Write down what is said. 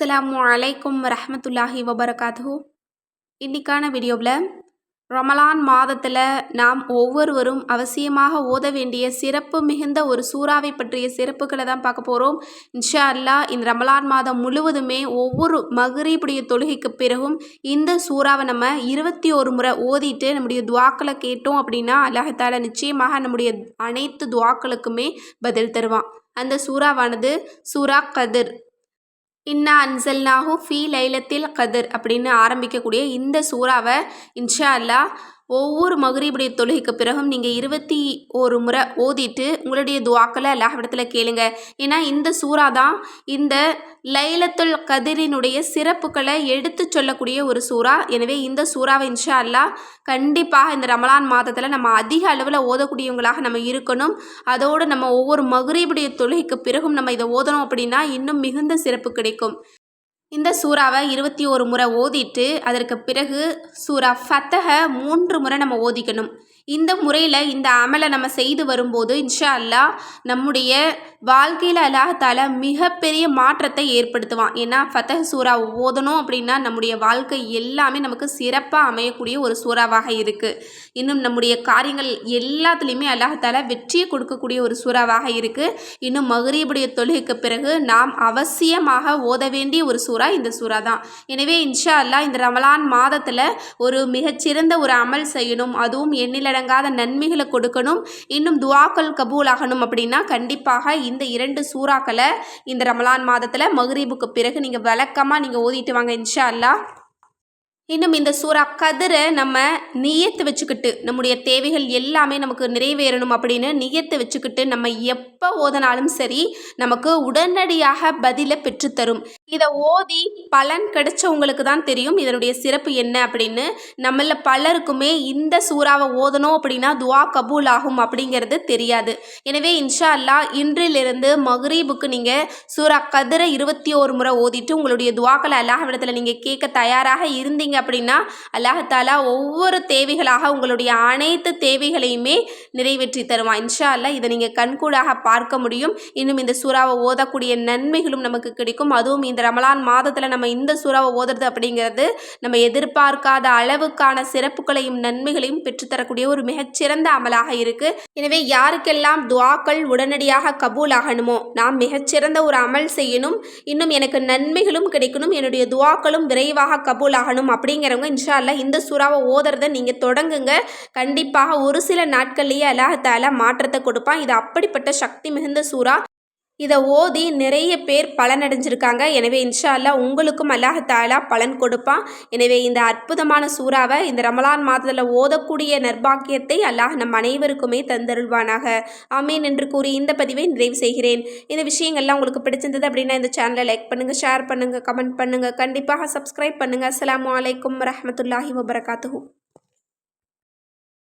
அஸ்லாம் அலைக்கும் ரஹமத்துல்லாஹி வபரகாத்து இன்றைக்கான வீடியோவில் ரமலான் மாதத்தில் நாம் ஒவ்வொருவரும் அவசியமாக ஓத வேண்டிய சிறப்பு மிகுந்த ஒரு சூறாவை பற்றிய சிறப்புகளை தான் பார்க்க போகிறோம் இன்ஷா அல்லா இந்த ரமலான் மாதம் முழுவதுமே ஒவ்வொரு மகரீபுடைய தொழுகைக்கு பிறகும் இந்த சூறாவை நம்ம இருபத்தி ஒரு முறை ஓதிட்டு நம்முடைய துவாக்களை கேட்டோம் அப்படின்னா அல்லாஹால நிச்சயமாக நம்முடைய அனைத்து துவாக்களுக்குமே பதில் தருவான். அந்த சூறாவானது சூரா கதிர். இன்னா அன்சல்னாஹு ஃபீ லைலத்தில் கதிர் அப்படின்னு ஆரம்பிக்கக்கூடிய இந்த சூறாவை இன்ஷா அல்லா ஒவ்வொரு மகரீபுடைய தொழுகைக்கு பிறகும் நீங்கள் இருபத்தி ஒரு முறை ஓதிட்டு உங்களுடைய துவாக்களை இடத்துல கேளுங்க. ஏன்னா இந்த சூறா தான் இந்த லைலத்துல் கதிரினுடைய சிறப்புகளை எடுத்து சொல்லக்கூடிய ஒரு சூறா. எனவே இந்த சூறாவை இன்ஷா அல்லா கண்டிப்பாக இந்த ரமலான் மாதத்தில் நம்ம அதிக அளவில் ஓதக்கூடியவங்களாக நம்ம இருக்கணும். அதோடு நம்ம ஒவ்வொரு மகுரீபுடைய தொழுகைக்கு பிறகும் நம்ம இதை ஓதணும் அப்படின்னா இன்னும் மிகுந்த சிறப்பு கிடைக்கும். இந்த சூறாவை இருபத்தி ஒரு முறை ஓதிட்டு அதற்கு பிறகு சூறா ஃபத்தக மூன்று முறை நம்ம ஓதிக்கணும். இந்த முறையில் இந்த அமலை நம்ம செய்து வரும்போது இன்ஷா அல்லா நம்முடைய வாழ்க்கையில் அல்லாஹால மிகப்பெரிய மாற்றத்தை ஏற்படுத்துவான். ஏன்னா ஃபத்தஹ் சூறா ஓதணும் அப்படின்னா நம்முடைய வாழ்க்கை எல்லாமே நமக்கு சிறப்பாக அமையக்கூடிய ஒரு சூறாவாக இருக்குது இன்னும் நம்முடைய காரியங்கள் எல்லாத்துலேயுமே அல்லாஹால வெற்றியை கொடுக்கக்கூடிய ஒரு சூறாவாக இருக்குது இன்னும் மகரீபுடைய தொழுகைக்கு பிறகு நாம் அவசியமாக ஓத வேண்டிய ஒரு சூறா இந்த சூறா தான். எனவே இன்ஷா அல்லா இந்த ரமலான் மாதத்தில் ஒரு மிகச்சிறந்த ஒரு அமல் செய்யணும். அதுவும் எண்ணில அடங்காத நன்மைகளை கொடுக்கணும். இன்னும் துவாக்கள் கபூல் ஆகணும் அப்படின்னா கண்டிப்பாக இந்த இரண்டு சூறாக்களை இந்த ரமலான் மாதத்தில் மகரீபுக்கு பிறகு நீங்கள் விளக்கமாக நீங்கள் ஓதிட்டு வாங்க இன்ஷா அல்லா இன்னும் இந்த சூறா கதிரை நம்ம நியத்து வச்சுக்கிட்டு நம்முடைய தேவைகள் எல்லாமே நமக்கு நிறைவேறணும் அப்படின்னு நியத்து வச்சுக்கிட்டு நம்ம எப்போ ஓதனாலும் சரி நமக்கு உடனடியாக பதிலை பெற்றுத்தரும். இதை ஓதி பலன் கிடைச்சவங்களுக்கு தான் தெரியும் இதனுடைய சிறப்பு என்ன அப்படின்னு. நம்மள பலருக்குமே இந்த சூறாவை ஓதணும் அப்படின்னா துவா கபூல் ஆகும் அப்படிங்கிறது தெரியாது. எனவே இன்ஷா அல்லா இன்றிலிருந்து மஹ்ரீபுக்கு நீங்கள் சூறா கதிரை இருபத்தி ஒரு முறை ஓதிட்டு உங்களுடைய துவாக்களை அல்லாஹ் நீங்கள் கேட்க தயாராக இருந்தீங்க அப்படின்னா அல்லாஹாலா ஒவ்வொரு தேவைகளாக உங்களுடைய அனைத்து தேவைகளையுமே நிறைவேற்றி தருவான். இன்ஷா அல்லா இதை நீங்கள் கண்கூடாக பார்க்க முடியும். இன்னும் இந்த சூறாவை ஓதக்கூடிய நன்மைகளும் நமக்கு கிடைக்கும். அதுவும் இந்த ரமலான் மாதத்தில் நம்ம இந்த சூறாவை ஓதுறது அப்படிங்கிறது நம்ம எதிர்பார்க்காத அளவுக்கான சிறப்புகளையும் நன்மைகளையும் பெற்றுத்தரக்கூடிய ஒரு மிகச்சிறந்த அமலாக இருக்குது எனவே யாருக்கெல்லாம் துவாக்கள் உடனடியாக கபூல் ஆகணுமோ நாம் மிகச்சிறந்த ஒரு அமல் செய்யணும். இன்னும் எனக்கு நன்மைகளும் கிடைக்கணும் என்னுடைய துவாக்களும் விரைவாக கபூல் ஆகணும் அப்படிங்கிறவங்க இன்ஷா அல்லா இந்த சூறாவை ஓதுறதை நீங்கள் தொடங்குங்க. கண்டிப்பாக ஒரு சில நாட்கள்லேயே அல்லாஹால மாற்றத்தை கொடுப்பான். இது அப்படிப்பட்ட சக்தி மிகுந்த சூறா. இதை ஓதி நிறைய பேர் பலனடைஞ்சிருக்காங்க. எனவே இன்ஷா அல்லா உங்களுக்கும் அல்லாஹாலா பலன் கொடுப்பான் எனவே இந்த அற்புதமான சூறாவை இந்த ரமலான் மாதத்தில் ஓதக்கூடிய நர்பாக்கியத்தை அல்லாஹ் நம் அனைவருக்குமே தந்தருள்வானாக. ஆமீன் என்று கூறி இந்த பதிவை நிறைவு செய்கிறேன். இந்த விஷயங்கள்லாம் உங்களுக்கு பிடிச்சிருந்தது அப்படின்னா இந்த சேனலை லைக் பண்ணுங்கள் ஷேர் பண்ணுங்கள் கமெண்ட் பண்ணுங்கள் கண்டிப்பாக சப்ஸ்கிரைப் பண்ணுங்கள் அஸ்லாம் வலைக்கம் வரமத்துல்லாஹி வபரகாத்து